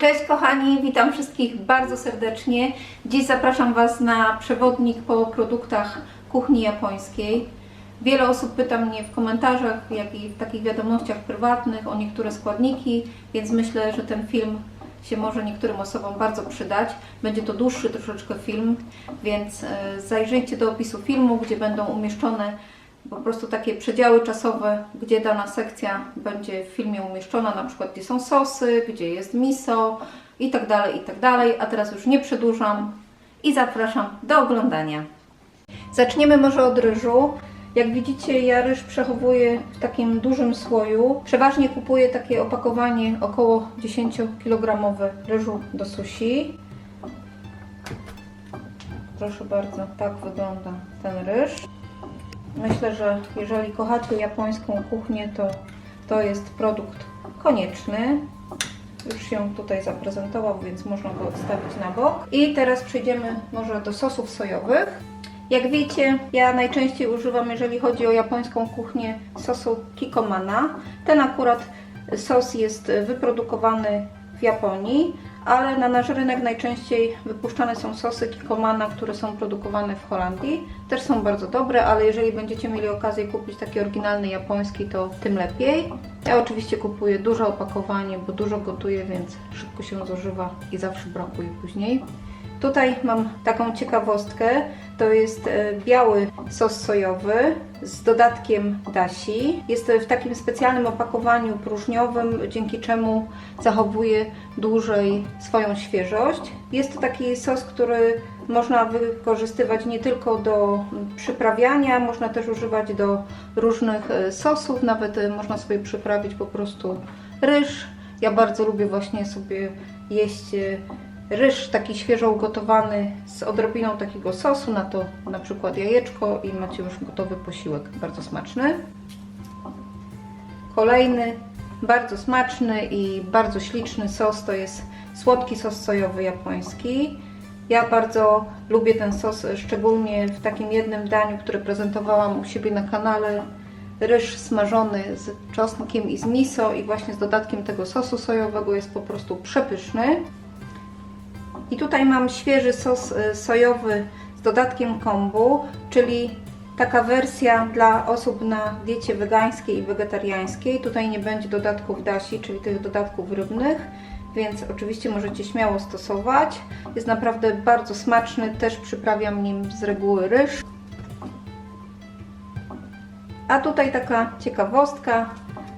Cześć kochani, witam wszystkich bardzo serdecznie. Dziś zapraszam Was na przewodnik po produktach kuchni japońskiej. Wiele osób pyta mnie w komentarzach, jak i w takich wiadomościach prywatnych o niektóre składniki, więc myślę, że ten film się może niektórym osobom bardzo przydać. Będzie to dłuższy troszeczkę film, więc e, zajrzyjcie do opisu filmu, gdzie będą umieszczone po prostu takie przedziały czasowe, gdzie dana sekcja będzie w filmie umieszczona, na przykład gdzie są sosy, gdzie jest miso i tak dalej, i tak dalej. A teraz już nie przedłużam i zapraszam do oglądania. Zaczniemy może od ryżu. Jak widzicie, ja ryż przechowuję w takim dużym słoju. Przeważnie kupuję takie opakowanie około 10 kg ryżu do sushi. Proszę bardzo, tak wygląda ten ryż. Myślę, że jeżeli kochacie japońską kuchnię, to to jest produkt konieczny. Już się tutaj zaprezentował, więc można go odstawić na bok. I teraz przejdziemy może do sosów sojowych. Jak wiecie, ja najczęściej używam, jeżeli chodzi o japońską kuchnię, sosu Kikkomana. Ten akurat sos jest wyprodukowany w Japonii, ale na nasz rynek najczęściej wypuszczane są sosy Kikkomana, które są produkowane w Holandii. Też są bardzo dobre, ale jeżeli będziecie mieli okazję kupić taki oryginalny japoński, to tym lepiej. Ja oczywiście kupuję duże opakowanie, bo dużo gotuję, więc szybko się zużywa i zawsze brakuje później. Tutaj mam taką ciekawostkę. To jest e, biały sos sojowy z dodatkiem dashi. Jest w takim specjalnym opakowaniu próżniowym, dzięki czemu zachowuje dłużej swoją świeżość. Jest to taki sos, który można wykorzystywać nie tylko do przyprawiania, można też używać do różnych e, sosów, nawet e, można sobie przyprawić po prostu ryż. Ja bardzo lubię właśnie sobie jeść ryż taki świeżo ugotowany z odrobiną takiego sosu, na to na przykład jajeczko i macie już gotowy posiłek, bardzo smaczny. Kolejny bardzo smaczny i bardzo śliczny sos to jest słodki sos sojowy japoński. Ja bardzo lubię ten sos, szczególnie w takim jednym daniu, które prezentowałam u siebie na kanale. Ryż smażony z czosnkiem i z miso i właśnie z dodatkiem tego sosu sojowego jest po prostu przepyszny. I tutaj mam świeży sos y, sojowy z dodatkiem kombu, czyli taka wersja dla osób na diecie wegańskiej i wegetariańskiej. Tutaj nie będzie dodatków dashi, czyli tych dodatków rybnych, więc oczywiście możecie śmiało stosować. Jest naprawdę bardzo smaczny, też przyprawiam nim z reguły ryż. A tutaj taka ciekawostka,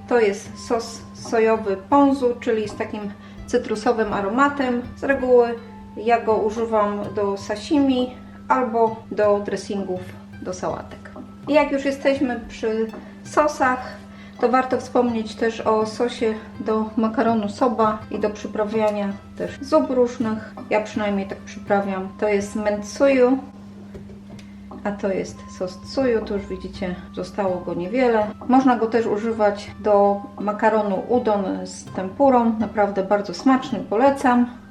to jest sos sojowy ponzu, czyli z takim cytrusowym aromatem. Z reguły ja go używam do sashimi albo do dressingów do sałatek. I jak już jesteśmy przy sosach, to warto wspomnieć też o sosie do makaronu soba i do przyprawiania też zup różnych. Ja przynajmniej tak przyprawiam. To jest mentsuyu, a to jest sos tsuyu, to już widzicie, zostało go niewiele. Można go też używać do makaronu udon z tempurą, naprawdę bardzo smaczny, polecam.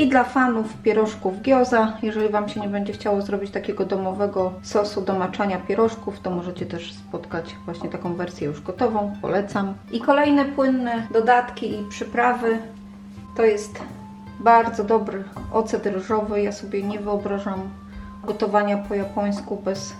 I dla fanów pierożków gyoza, jeżeli Wam się nie będzie chciało zrobić takiego domowego sosu do maczania pierożków, to możecie też spotkać właśnie taką wersję już gotową, polecam. I kolejne płynne dodatki i przyprawy to jest bardzo dobry ocet ryżowy. Ja sobie nie wyobrażam gotowania po japońsku bez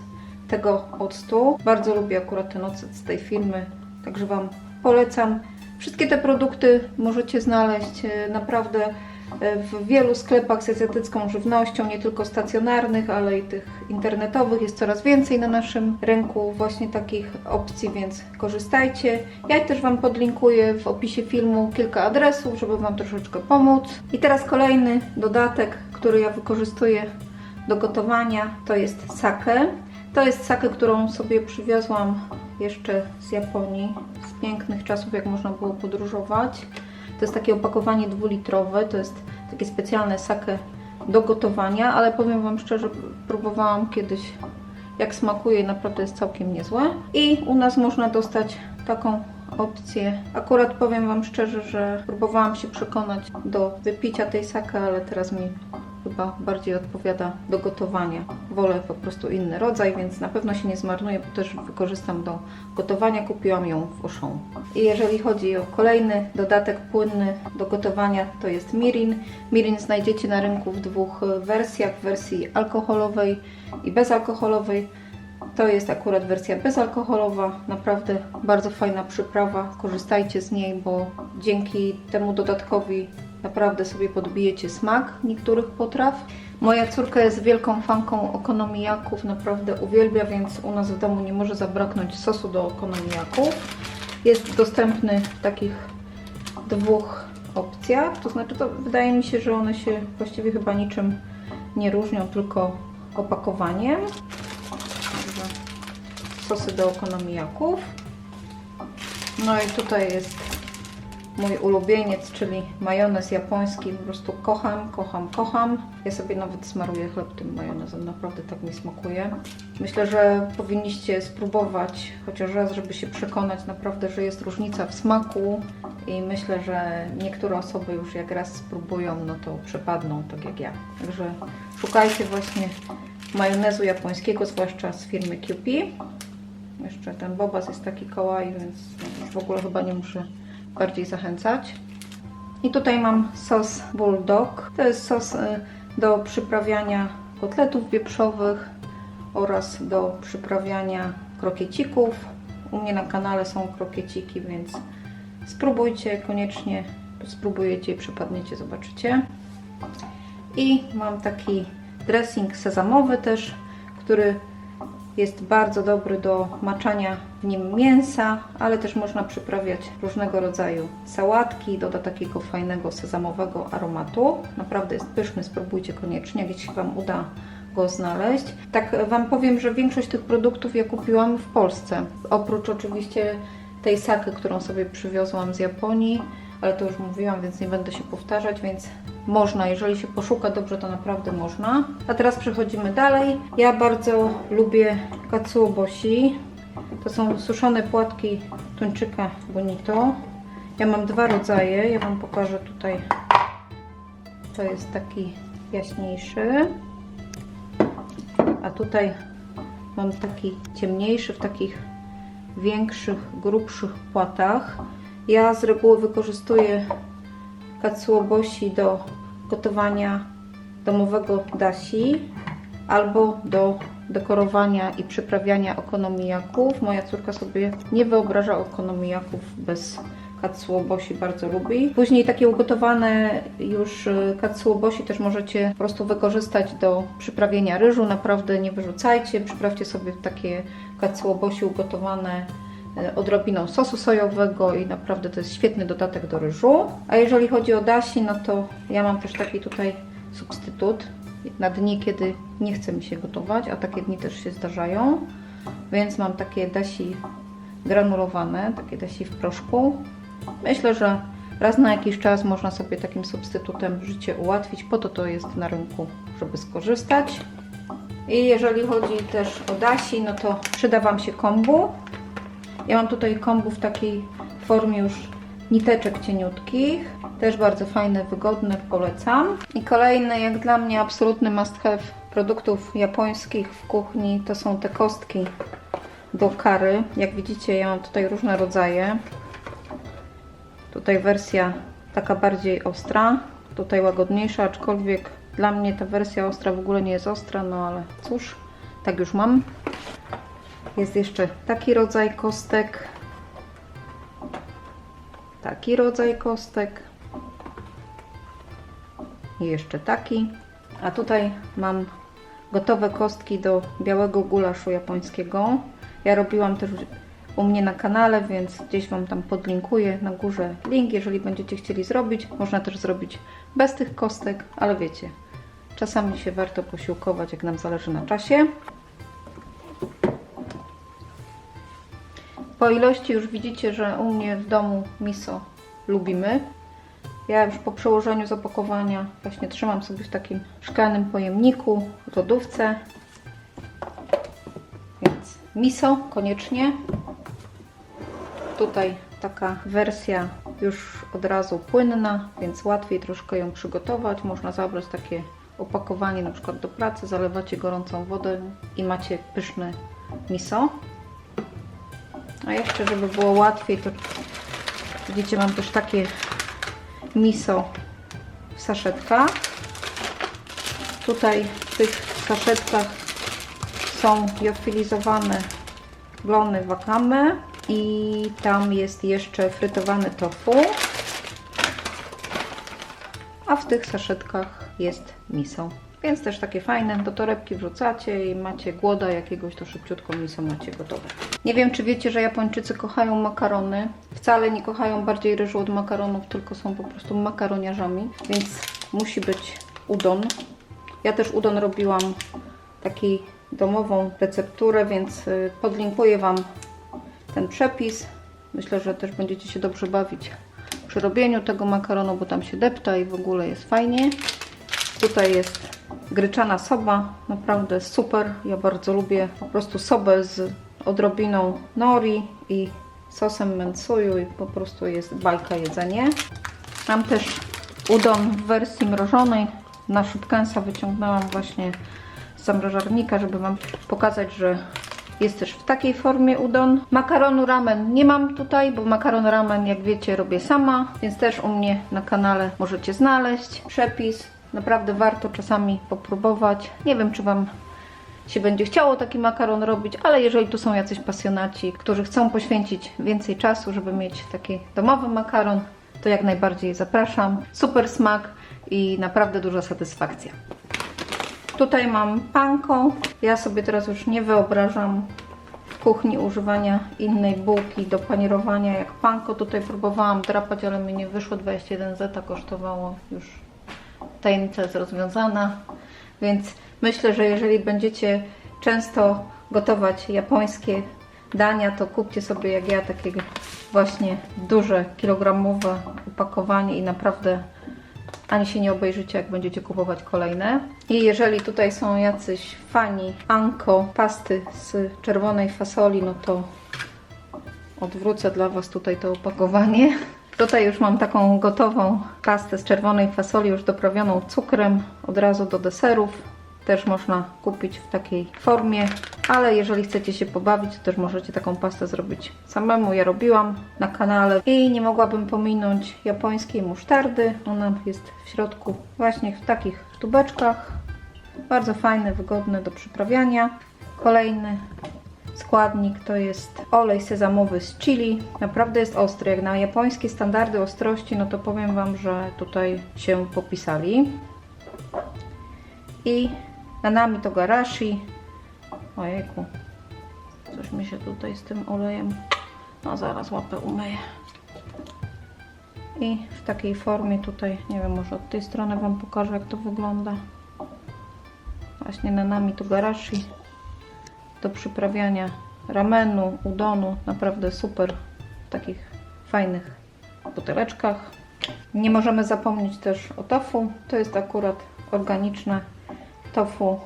tego octu. Bardzo lubię akurat ten ocet z tej firmy, także Wam polecam. Wszystkie te produkty możecie znaleźć e, naprawdę w wielu sklepach z azjatycką żywnością, nie tylko stacjonarnych, ale i tych internetowych. Jest coraz więcej na naszym rynku właśnie takich opcji, więc korzystajcie. Ja też Wam podlinkuję w opisie filmu kilka adresów, żeby Wam troszeczkę pomóc. I teraz kolejny dodatek, który ja wykorzystuję do gotowania, to jest sake. To jest sake, którą sobie przywiozłam jeszcze z Japonii, z pięknych czasów, jak można było podróżować. To jest takie opakowanie dwulitrowe, to jest takie specjalne sake do gotowania, ale powiem Wam szczerze, próbowałam kiedyś jak smakuje, naprawdę jest całkiem niezłe. I u nas można dostać taką opcję. Akurat powiem Wam szczerze, że próbowałam się przekonać do wypicia tej sake, ale teraz mi chyba bardziej odpowiada do gotowania. Wolę po prostu inny rodzaj, więc na pewno się nie zmarnuje, bo też wykorzystam do gotowania. Kupiłam ją w Auchan. I jeżeli chodzi o kolejny dodatek płynny do gotowania, to jest mirin. Mirin znajdziecie na rynku w dwóch wersjach, w wersji alkoholowej i bezalkoholowej. To jest akurat wersja bezalkoholowa, naprawdę bardzo fajna przyprawa. Korzystajcie z niej, bo dzięki temu dodatkowi naprawdę sobie podbijecie smak niektórych potraw. Moja córka jest wielką fanką okonomijaków, naprawdę uwielbia, więc u nas w domu nie może zabraknąć sosu do okonomijaków. Jest dostępny w takich dwóch opcjach, to znaczy to wydaje mi się, że one się właściwie chyba niczym nie różnią, tylko opakowaniem. Sosy do okonomijaków. No i tutaj jest mój ulubieniec, czyli majonez japoński. Po prostu kocham, kocham, kocham. Ja sobie nawet smaruję chleb tym majonezem, naprawdę tak mi smakuje. Myślę, że powinniście spróbować chociaż raz, żeby się przekonać naprawdę, że jest różnica w smaku i myślę, że niektóre osoby już jak raz spróbują, no to przepadną, tak jak ja. Także szukajcie właśnie majonezu japońskiego, zwłaszcza z firmy QP. Jeszcze ten bobas jest taki kawaii, więc już w ogóle chyba nie muszę bardziej zachęcać. I tutaj mam sos bulldog. To jest sos y, do przyprawiania kotletów wieprzowych oraz do przyprawiania krokiecików. U mnie na kanale są krokieciki, więc spróbujcie koniecznie. Spróbujecie i przypadniecie, zobaczycie. I mam taki dressing sezamowy też, który jest bardzo dobry do maczania w nim mięsa, ale też można przyprawiać różnego rodzaju sałatki, doda takiego fajnego sezamowego aromatu. Naprawdę jest pyszny, spróbujcie koniecznie, jak się Wam uda go znaleźć. Tak Wam powiem, że większość tych produktów ja kupiłam w Polsce. Oprócz oczywiście tej saki, którą sobie przywiozłam z Japonii, ale to już mówiłam, więc nie będę się powtarzać, więc można, jeżeli się poszuka dobrze, to naprawdę można. A teraz przechodzimy dalej. Ja bardzo lubię katsuoboshi. To są suszone płatki tuńczyka bonito. Ja mam dwa rodzaje, ja Wam pokażę tutaj. To jest taki jaśniejszy. A tutaj mam taki ciemniejszy w takich większych, grubszych płatach. Ja z reguły wykorzystuję katsuoboshi do gotowania domowego dashi albo do dekorowania i przyprawiania okonomijaków. Moja córka sobie nie wyobraża okonomijaków bez katsuoboshi, bardzo lubi. Później takie ugotowane już y, katsuoboshi też możecie po prostu wykorzystać do przyprawienia ryżu. Naprawdę nie wyrzucajcie, przyprawcie sobie takie katsuoboshi ugotowane e, odrobiną sosu sojowego i naprawdę to jest świetny dodatek do ryżu. A jeżeli chodzi o dashi, no to ja mam też taki tutaj substytut na dni, kiedy nie chce mi się gotować, a takie dni też się zdarzają. Więc mam takie dasi granulowane, takie dasi w proszku. Myślę, że raz na jakiś czas można sobie takim substytutem życie ułatwić, po to to jest na rynku, żeby skorzystać. I jeżeli chodzi też o dasi, no to przyda Wam się kombu. Ja mam tutaj kombu w takiej formie już niteczek cieniutkich. Też bardzo fajne, wygodne, polecam. I kolejny, jak dla mnie, absolutny must have produktów japońskich w kuchni to są te kostki do kary. Jak widzicie, ja mam tutaj różne rodzaje. Tutaj wersja taka bardziej ostra, tutaj łagodniejsza, aczkolwiek dla mnie ta wersja ostra w ogóle nie jest ostra, no ale cóż, tak już mam. Jest jeszcze taki rodzaj kostek, taki rodzaj kostek i jeszcze taki. A tutaj mam gotowe kostki do białego gulaszu japońskiego. Ja robiłam też u mnie na kanale, więc gdzieś Wam tam podlinkuję na górze link, jeżeli będziecie chcieli zrobić. Można też zrobić bez tych kostek, ale wiecie, czasami się warto posiłkować, jak nam zależy na czasie. Po ilości już widzicie, że u mnie w domu miso lubimy. Ja już po przełożeniu z opakowania właśnie trzymam sobie w takim szklanym pojemniku, lodówce. Więc miso koniecznie. Tutaj taka wersja już od razu płynna, więc łatwiej troszkę ją przygotować. Można zabrać takie opakowanie na przykład do pracy, zalewacie gorącą wodę i macie pyszne miso. A jeszcze, żeby było łatwiej, to widzicie, mam też takie miso w saszetkach. Tutaj w tych saszetkach są liofilizowane glony wakame i tam jest jeszcze frytowany tofu. A w tych saszetkach jest miso. Więc też takie fajne, do torebki wrzucacie i macie głoda jakiegoś, to szybciutko miso macie gotowe. Nie wiem, czy wiecie, że Japończycy kochają makarony. Wcale nie kochają bardziej ryżu od makaronów, tylko są po prostu makaroniarzami, więc musi być udon. Ja też udon robiłam taką domową recepturę, więc y, podlinkuję Wam ten przepis. Myślę, że też będziecie się dobrze bawić przy robieniu tego makaronu, bo tam się depta i w ogóle jest fajnie. Tutaj jest gryczana soba, naprawdę super. Ja bardzo lubię po prostu sobę z odrobiną nori i sosem mensuju i po prostu jest bajka jedzenie. Mam też udon w wersji mrożonej. Na szybkęsa wyciągnęłam właśnie z zamrażarnika, żeby Wam pokazać, że jest też w takiej formie udon. Makaronu ramen nie mam tutaj, bo makaron ramen, jak wiecie, robię sama, więc też u mnie na kanale możecie znaleźć przepis. Naprawdę warto czasami popróbować. Nie wiem, czy Wam się będzie chciało taki makaron robić, ale jeżeli tu są jacyś pasjonaci, którzy chcą poświęcić więcej czasu, żeby mieć taki domowy makaron, to jak najbardziej zapraszam. Super smak i naprawdę duża satysfakcja. Tutaj mam panko. Ja sobie teraz już nie wyobrażam w kuchni używania innej bułki do panierowania jak panko. Tutaj próbowałam drapać, ale mi nie wyszło. 21 zeta kosztowało już. Tajemnica jest rozwiązana. Więc myślę, że jeżeli będziecie często gotować japońskie dania, to kupcie sobie jak ja takie właśnie duże, kilogramowe opakowanie i naprawdę ani się nie obejrzycie, jak będziecie kupować kolejne. I jeżeli tutaj są jacyś fani Anko pasty z czerwonej fasoli, no to odwrócę dla Was tutaj to opakowanie. Tutaj już mam taką gotową pastę z czerwonej fasoli, już doprawioną cukrem, od razu do deserów. Też można kupić w takiej formie, ale jeżeli chcecie się pobawić, to też możecie taką pastę zrobić samemu. Ja robiłam na kanale i nie mogłabym pominąć japońskiej musztardy. Ona jest w środku właśnie w takich tubeczkach. Bardzo fajne, wygodne do przyprawiania. Kolejny składnik to jest olej sezamowy z chili. Naprawdę jest ostry. Jak na japońskie standardy ostrości, no to powiem Wam, że tutaj się popisali. I nanami to garashi. Ojejku, coś mi się tutaj z tym olejem. No zaraz łapę umyję. I w takiej formie tutaj, nie wiem, może od tej strony Wam pokażę jak to wygląda. Właśnie nanami to garashi do przyprawiania ramenu, udonu. Naprawdę super w takich fajnych buteleczkach. Nie możemy zapomnieć też o tofu. To jest akurat organiczne tofu.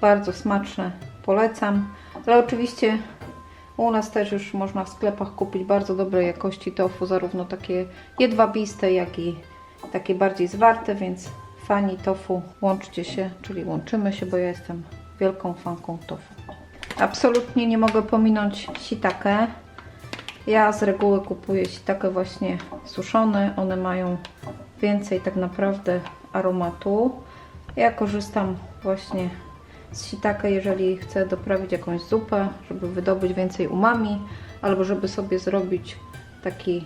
Bardzo smaczne. Polecam. Ale oczywiście u nas też już można w sklepach kupić bardzo dobrej jakości tofu, zarówno takie jedwabiste, jak i takie bardziej zwarte, więc fani tofu łączcie się, czyli łączymy się, bo ja jestem wielką fanką tofu. Absolutnie nie mogę pominąć sitake. Ja z reguły kupuję sitake właśnie suszone. One mają więcej tak naprawdę aromatu. Ja korzystam właśnie z sitake, jeżeli chcę doprawić jakąś zupę, żeby wydobyć więcej umami, albo żeby sobie zrobić taki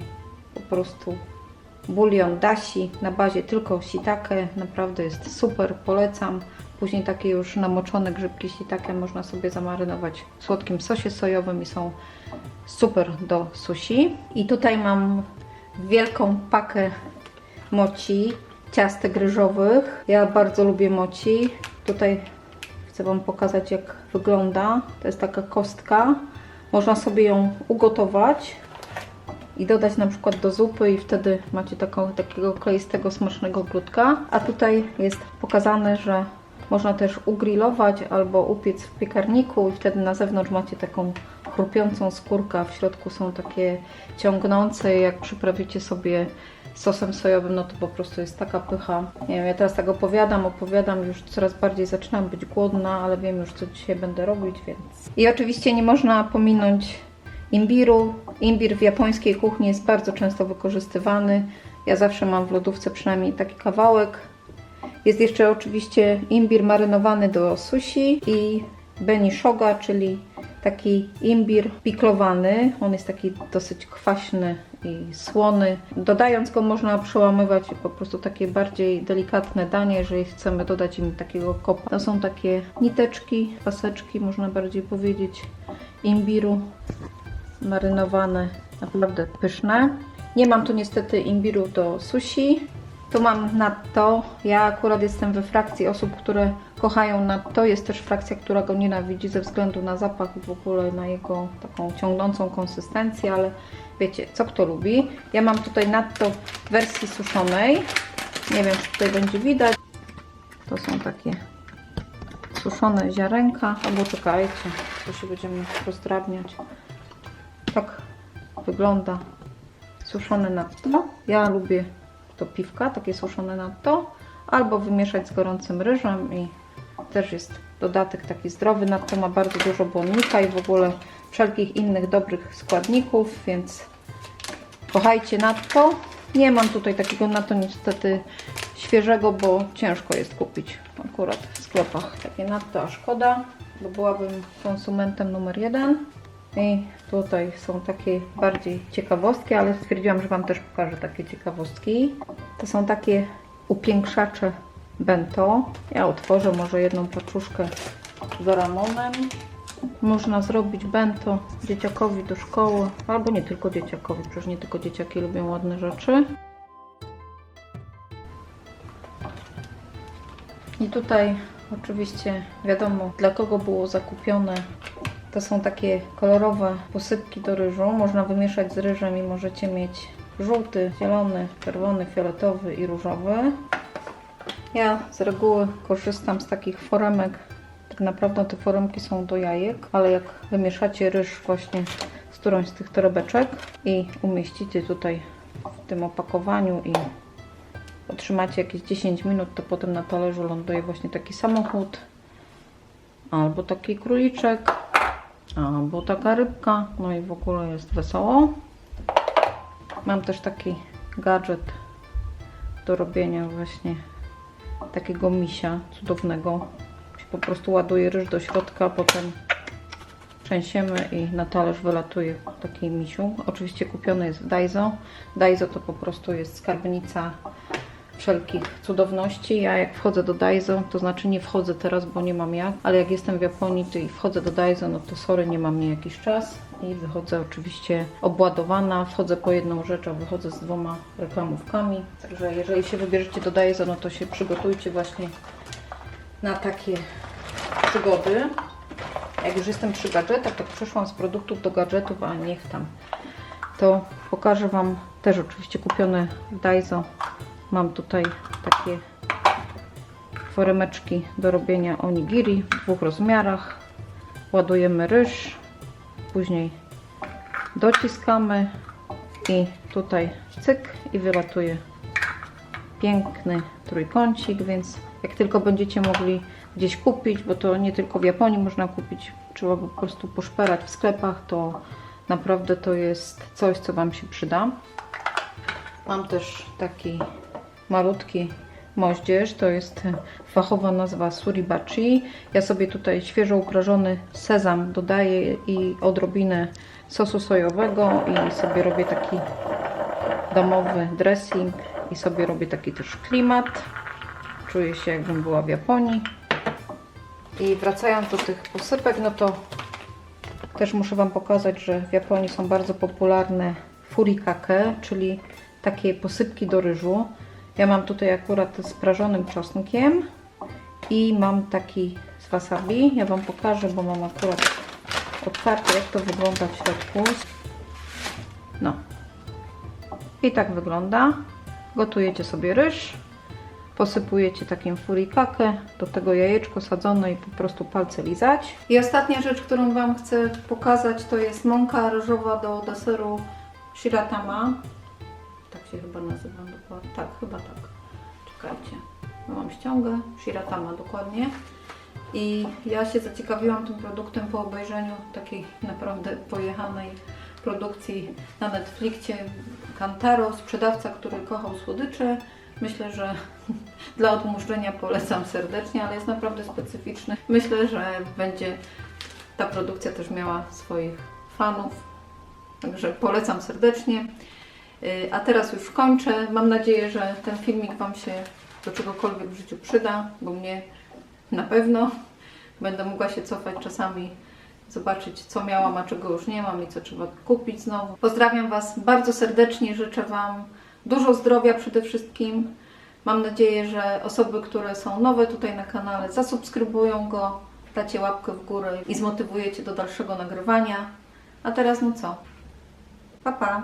po prostu bulion dashi na bazie tylko sitake. Naprawdę jest super, polecam. Później takie już namoczone grzybki sitake można sobie zamarynować w słodkim sosie sojowym i są super do sushi. I tutaj mam wielką pakę moci, ciastek ryżowych. Ja bardzo lubię moci. Tutaj chcę Wam pokazać jak wygląda. To jest taka kostka. Można sobie ją ugotować i dodać na przykład do zupy i wtedy macie taką, takiego kleistego, smacznego grudka. A tutaj jest pokazane, że można też ugrillować albo upiec w piekarniku i wtedy na zewnątrz macie taką chrupiącą skórkę, a w środku są takie ciągnące, jak przyprawicie sobie sosem sojowym, no to po prostu jest taka pycha. Nie wiem, ja teraz tak opowiadam, opowiadam, już coraz bardziej zaczynam być głodna, ale wiem już, co dzisiaj będę robić, więc... I oczywiście nie można pominąć imbiru. Imbir w japońskiej kuchni jest bardzo często wykorzystywany. Ja zawsze mam w lodówce przynajmniej taki kawałek. Jest jeszcze oczywiście imbir marynowany do sushi i benishoga, czyli taki imbir piklowany. On jest taki dosyć kwaśny i słony. Dodając go można przełamywać po prostu takie bardziej delikatne danie, jeżeli chcemy dodać im takiego kopa. To są takie niteczki, paseczki, można bardziej powiedzieć, imbiru marynowane, naprawdę pyszne. Nie mam tu niestety imbiru do sushi. Tu mam natto. Ja akurat jestem we frakcji osób, które kochają natto. Jest też frakcja, która go nienawidzi ze względu na zapach i w ogóle na jego taką ciągnącą konsystencję, ale wiecie, co kto lubi. Ja mam tutaj natto w wersji suszonej. Nie wiem, czy tutaj będzie widać. To są takie suszone ziarenka. Albo czekajcie, to się będziemy rozdrabniać. Tak wygląda suszone natto. Ja lubię to piwka, takie suszone natto, albo wymieszać z gorącym ryżem i też jest dodatek taki zdrowy. Natto ma bardzo dużo błonnika i w ogóle wszelkich innych dobrych składników, więc kochajcie natto. Nie mam tutaj takiego natto niestety świeżego, bo ciężko jest kupić akurat w sklepach takie natto, a szkoda, bo byłabym konsumentem numer jeden. I tutaj są takie bardziej ciekawostki, ale stwierdziłam, że Wam też pokażę takie ciekawostki. To są takie upiększacze bento. Ja otworzę może jedną paczuszkę z ramonem. Można zrobić bento dzieciakowi do szkoły, albo nie tylko dzieciakowi, przecież nie tylko dzieciaki lubią ładne rzeczy. I tutaj oczywiście wiadomo dla kogo było zakupione to są takie kolorowe posypki do ryżu. Można wymieszać z ryżem i możecie mieć żółty, zielony, czerwony, fioletowy i różowy. Ja z reguły korzystam z takich foremek. Tak naprawdę te foremki są do jajek, ale jak wymieszacie ryż właśnie z którąś z tych torebeczek i umieścicie tutaj w tym opakowaniu i otrzymacie jakieś 10 minut, to potem na talerzu ląduje właśnie taki samochód albo taki króliczek albo taka rybka, no i w ogóle jest wesoło. Mam też taki gadżet do robienia właśnie takiego misia cudownego. Się po prostu ładuje ryż do środka, potem trzęsiemy i na talerz wylatuje taki misiu. Oczywiście kupiony jest w Daiso. Daiso to po prostu jest skarbnica wszelkich cudowności. Ja jak wchodzę do Daiso, to znaczy nie wchodzę teraz, bo nie mam jak, ale jak jestem w Japonii to i wchodzę do Daiso, no to sorry, nie mam mnie jakiś czas i wychodzę oczywiście obładowana, wchodzę po jedną rzecz, a wychodzę z dwoma reklamówkami. Także jeżeli się wybierzecie do Daiso, no to się przygotujcie właśnie na takie przygody. Jak już jestem przy gadżetach, to przeszłam z produktów do gadżetów, a niech tam. To pokażę Wam też oczywiście kupione w Daiso Mam tutaj takie foremeczki do robienia onigiri w dwóch rozmiarach. Ładujemy ryż, później dociskamy i tutaj cyk i wylatuje piękny trójkącik, więc jak tylko będziecie mogli gdzieś kupić, bo to nie tylko w Japonii można kupić, trzeba po prostu poszperać w sklepach, to naprawdę to jest coś, co Wam się przyda. Mam też taki malutki moździerz, to jest fachowa nazwa suribachi. Ja sobie tutaj świeżo uprażony sezam dodaję i odrobinę sosu sojowego i sobie robię taki domowy dressing i sobie robię taki też klimat. Czuję się jakbym była w Japonii. I wracając do tych posypek, no to też muszę Wam pokazać, że w Japonii są bardzo popularne furikake, czyli takie posypki do ryżu. Ja mam tutaj akurat z prażonym czosnkiem i mam taki z wasabi. Ja Wam pokażę, bo mam akurat otwarte, jak to wygląda w środku. No. I tak wygląda. Gotujecie sobie ryż, posypujecie takim furikake, do tego jajeczko sadzone i po prostu palce lizać. I ostatnia rzecz, którą Wam chcę pokazać, to jest mąka ryżowa do deseru shiratama. Się chyba nazywam dokładnie. Tak, chyba tak. Czekajcie. Ja mam ściągę, Shiratama dokładnie. I ja się zaciekawiłam tym produktem po obejrzeniu takiej naprawdę pojechanej produkcji na Netflixie Kantaro, sprzedawca, który kochał słodycze. Myślę, że dla odmurzenia polecam serdecznie, ale jest naprawdę specyficzny. Myślę, że będzie ta produkcja też miała swoich fanów. Także polecam serdecznie. Yy, A teraz już kończę. Mam nadzieję, że ten filmik Wam się do czegokolwiek w życiu przyda, bo mnie na pewno. Będę mogła się cofać czasami, zobaczyć co miałam, a czego już nie mam i co trzeba kupić znowu. Pozdrawiam Was bardzo serdecznie, życzę Wam dużo zdrowia przede wszystkim. Mam nadzieję, że osoby, które są nowe tutaj na kanale, zasubskrybują go, dacie łapkę w górę i zmotywujecie do dalszego nagrywania. A teraz no co? Pa, pa!